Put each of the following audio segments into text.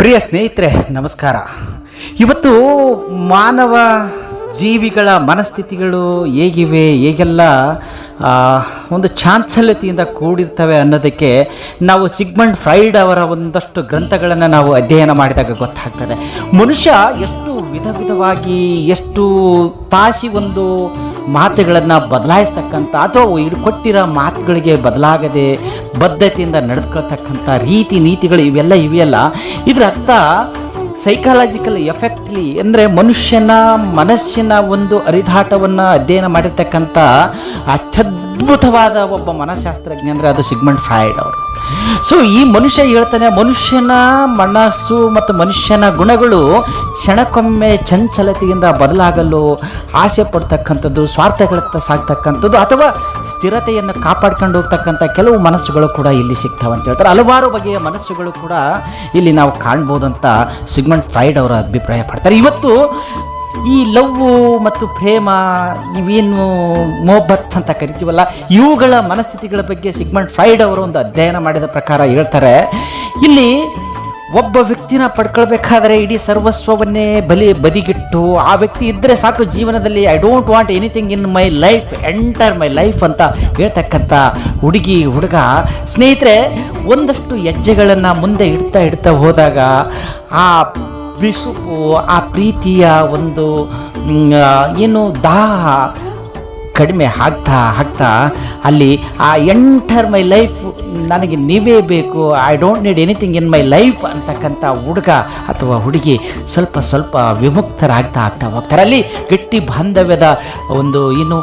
ಪ್ರಿಯ ಸ್ನೇಹಿತರೆ, ನಮಸ್ಕಾರ. ಇವತ್ತು ಮಾನವ ಜೀವಿಗಳ ಮನಸ್ಥಿತಿಗಳು ಹೇಗಿವೆ, ಹೇಗೆಲ್ಲ ಒಂದು ಚಾಂಚಲ್ಯತೆಯಿಂದ ಕೂಡಿರ್ತವೆ ಅನ್ನೋದಕ್ಕೆ ನಾವು ಸಿಗ್ಮಂಡ್ ಫ್ರೈಡ್ ಅವರ ಒಂದಷ್ಟು ಗ್ರಂಥಗಳನ್ನು ನಾವು ಅಧ್ಯಯನ ಮಾಡಿದಾಗ ಗೊತ್ತಾಗ್ತದೆ. ಮನುಷ್ಯ ಎಷ್ಟು ವಿಧ ವಿಧವಾಗಿ ಎಷ್ಟು ತಾಸಿ ಒಂದು ಮಾತುಗಳನ್ನು ಬದಲಾಯಿಸ್ತಕ್ಕಂಥ ಅಥವಾ ಇಲ್ಲಿ ಕೊಟ್ಟಿರೋ ಮಾತುಗಳಿಗೆ ಬದಲಾಗದೆ ಬದ್ಧತೆಯಿಂದ ನಡೆದುಕೊಳ್ತಕ್ಕಂಥ ರೀತಿ ನೀತಿಗಳು ಇವೆಲ್ಲ ಇವೆಯಲ್ಲ. ಇದರ ಅರ್ಥ ಸೈಕಾಲಜಿಕಲ್ ಎಫೆಕ್ಟ್ಲಿ ಅಂದರೆ ಮನುಷ್ಯನ ಮನಸ್ಸಿನ ಒಂದು ಅರಿದಾಟವನ್ನು ಅಧ್ಯಯನ ಮಾಡಿರ್ತಕ್ಕಂಥ ಅತ್ಯದ್ಭುತವಾದ ಒಬ್ಬ ಮನಃಶಾಸ್ತ್ರಜ್ಞ ಅಂದರೆ ಅದು ಸಿಗ್ಮಂಡ್ ಫ್ರಾಯ್ಡ್ ಅವರು. ಸೊ ಈ ಮನುಷ್ಯ ಹೇಳ್ತಾನೆ, ಮನುಷ್ಯನ ಮನಸ್ಸು ಮತ್ತು ಮನುಷ್ಯನ ಗುಣಗಳು ಕ್ಷಣಕ್ಕೊಮ್ಮೆ ಚಂಚಲತೆಯಿಂದ ಬದಲಾಗಲು ಆಸೆ ಪಡ್ತಕ್ಕಂಥದ್ದು, ಸ್ವಾರ್ಥಗಳತ್ತ ಸಾಗ್ತಕ್ಕಂಥದ್ದು ಅಥವಾ ಸ್ಥಿರತೆಯನ್ನು ಕಾಪಾಡ್ಕೊಂಡು ಹೋಗ್ತಕ್ಕಂಥ ಕೆಲವು ಮನಸ್ಸುಗಳು ಕೂಡ ಇಲ್ಲಿ ಸಿಗ್ತಾವೆ ಅಂತ ಹೇಳ್ತಾರೆ. ಹಲವಾರು ಬಗೆಯ ಮನಸ್ಸುಗಳು ಕೂಡ ಇಲ್ಲಿ ನಾವು ಕಾಣ್ಬೋದಂತ ಸಿಗ್ಮಂಡ್ ಫ್ರೈಡ್ ಅವರ ಅಭಿಪ್ರಾಯ ಪಡ್ತಾರೆ. ಇವತ್ತು ಈ ಲವ್ ಮತ್ತು ಪ್ರೇಮ ಇವೇನು ಮೊಹಬ್ಬತ್ ಅಂತ ಕರಿತೀವಲ್ಲ, ಇವುಗಳ ಮನಸ್ಥಿತಿಗಳ ಬಗ್ಗೆ ಸಿಗ್ಮಂಡ್ ಫ್ರೈಡ್ ಅವರು ಒಂದು ಅಧ್ಯಯನ ಮಾಡಿದ ಪ್ರಕಾರ ಹೇಳ್ತಾರೆ, ಇಲ್ಲಿ ಒಬ್ಬ ವ್ಯಕ್ತಿನ ಪಡ್ಕೊಳ್ಬೇಕಾದ್ರೆ ಇಡೀ ಸರ್ವಸ್ವವನ್ನೇ ಬಲಿ ಬದಿಗಿಟ್ಟು, ಆ ವ್ಯಕ್ತಿ ಇದ್ದರೆ ಸಾಕು ಜೀವನದಲ್ಲಿ I don't want anything in my life enter my life ಅಂತ ಹೇಳ್ತಕ್ಕಂಥ ಹುಡುಗಿ, ಹುಡುಗ, ಸ್ನೇಹಿತರೆ, ಒಂದಷ್ಟು ಹೆಜ್ಜೆಗಳನ್ನು ಮುಂದೆ ಇಡ್ತಾ ಇಡ್ತಾ ಹೋದಾಗ ಆ ಬಿಸುಕು ಆ ಪ್ರೀತಿಯ ಒಂದು ಏನು ದಾಹ ಕಡಿಮೆ ಆಗ್ತಾ ಆಗ್ತಾ ಅಲ್ಲಿ ಆ ಎಂಟರ್ ಮೈ ಲೈಫ್ ನನಗೆ ನೀವೇ ಬೇಕು, I don't need anything in my life ಅಂತಕ್ಕಂಥ ಹುಡುಗ ಅಥವಾ ಹುಡುಗಿ ಸ್ವಲ್ಪ ಸ್ವಲ್ಪ ವಿಮುಕ್ತರಾಗ್ತಾ ಆಗ್ತಾ ಹೋಗ್ತಾರೆ ಅಲ್ಲಿ ಗಟ್ಟಿ ಬಾಂಧವ್ಯದ ಒಂದು ಏನು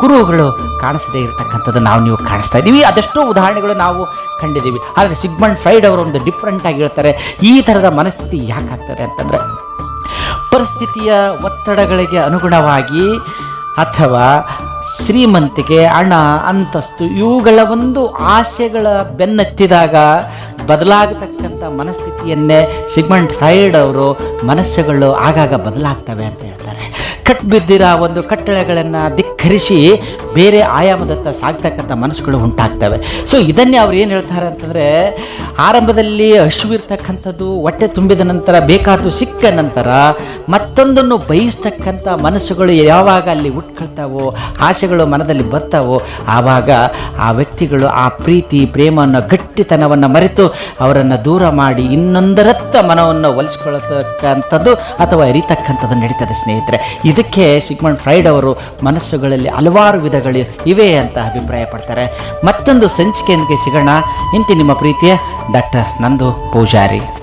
ಕುರುಗಳು ಕುರುಹುಗಳು ಕಾಣಿಸದೇ ಇರತಕ್ಕಂಥದ್ದು ನಾವು ನೀವು ಕಾಣಿಸ್ತಾ ಇದ್ದೀವಿ. ಅದೆಷ್ಟೋ ಉದಾಹರಣೆಗಳು ನಾವು ಕಂಡಿದ್ದೀವಿ. ಆದರೆ ಸಿಗ್ಮಂಡ್ ಫ್ರೈಡ್ ಅವರು ಒಂದು ಡಿಫ್ರೆಂಟ್ ಆಗಿರ್ತಾರೆ ಈ ಥರದ ಮನಸ್ಥಿತಿ ಯಾಕಾಗ್ತದೆ ಅಂತಂದರೆ, ಪರಿಸ್ಥಿತಿಯ ಒತ್ತಡಗಳಿಗೆ ಅನುಗುಣವಾಗಿ ಅಥವಾ ಶ್ರೀಮಂತಿಕೆ ಹಣ ಅಂತಸ್ತು, ಇವುಗಳ ಒಂದು ಆಸೆಗಳ ಬೆನ್ನತ್ತಿದಾಗ ಬದಲಾಗತಕ್ಕಂಥ ಮನಸ್ಥಿತಿಯನ್ನೇ ಸಿಗ್ಮಂಡ್ ಫ್ರೈಡ್ ಅವರು ಮನಸ್ಸುಗಳು ಆಗಾಗ ಬದಲಾಗ್ತವೆ ಅಂತ ಹೇಳ್ತಾರೆ. ಕಟ್ಬಿದ್ದಿರ ಒಂದು ಕಟ್ಟಳೆಗಳನ್ನು ಧಿಕ್ಕರಿಸಿ ಬೇರೆ ಆಯಾಮದತ್ತ ಸಾಗ್ತಕ್ಕಂಥ ಮನಸ್ಸುಗಳು ಉಂಟಾಗ್ತವೆ. ಸೊ ಇದನ್ನೇ ಅವ್ರು ಏನು ಹೇಳ್ತಾರೆ ಅಂತಂದರೆ, ಆರಂಭದಲ್ಲಿ ಹಶುವಿರ್ತಕ್ಕಂಥದ್ದು ಹೊಟ್ಟೆ ತುಂಬಿದ ನಂತರ ಬೇಕಾದ್ದು ಸಿಕ್ಕ ನಂತರ ಮತ್ತೊಂದನ್ನು ಬಯಸ್ತಕ್ಕಂಥ ಮನಸ್ಸುಗಳು ಯಾವಾಗ ಅಲ್ಲಿ ಉಟ್ಕೊಳ್ತಾವೋ, ಆಸೆಗಳು ಮನದಲ್ಲಿ ಬರ್ತಾವೋ, ಆವಾಗ ಆ ವ್ಯಕ್ತಿಗಳು ಆ ಪ್ರೀತಿ, ಪ್ರೇಮವನ್ನು, ಗಟ್ಟಿತನವನ್ನು ಮರೆತು ಅವರನ್ನು ದೂರ ಮಾಡಿ ಇನ್ನೊಂದರತ್ತ ಮನವನ್ನು ಒಲಿಸ್ಕೊಳ್ತಕ್ಕಂಥದ್ದು ಅಥವಾ ಅರಿತಕ್ಕಂಥದ್ದು ನಡೀತದೆ ಸ್ನೇಹಿತರೆ. ಇದಕ್ಕೆ ಸಿಗ್ಮಂಡ್ ಫ್ರೈಡ್ ಅವರು ಮನಸ್ಸುಗಳಲ್ಲಿ ಹಲವಾರು ವಿಧಗಳು ಇವೆ ಅಂತ ಅಭಿಪ್ರಾಯ ಪಡ್ತಾರೆ ಮತ್ತೊಂದು ಸಂಚಿಕೆಯೊಂದಿಗೆ ಸಿಗೋಣ. ಇಂತಿ ನಿಮ್ಮ ಪ್ರೀತಿಯ ಡಾಕ್ಟರ್ ನಂದು ಪೂಜಾರಿ.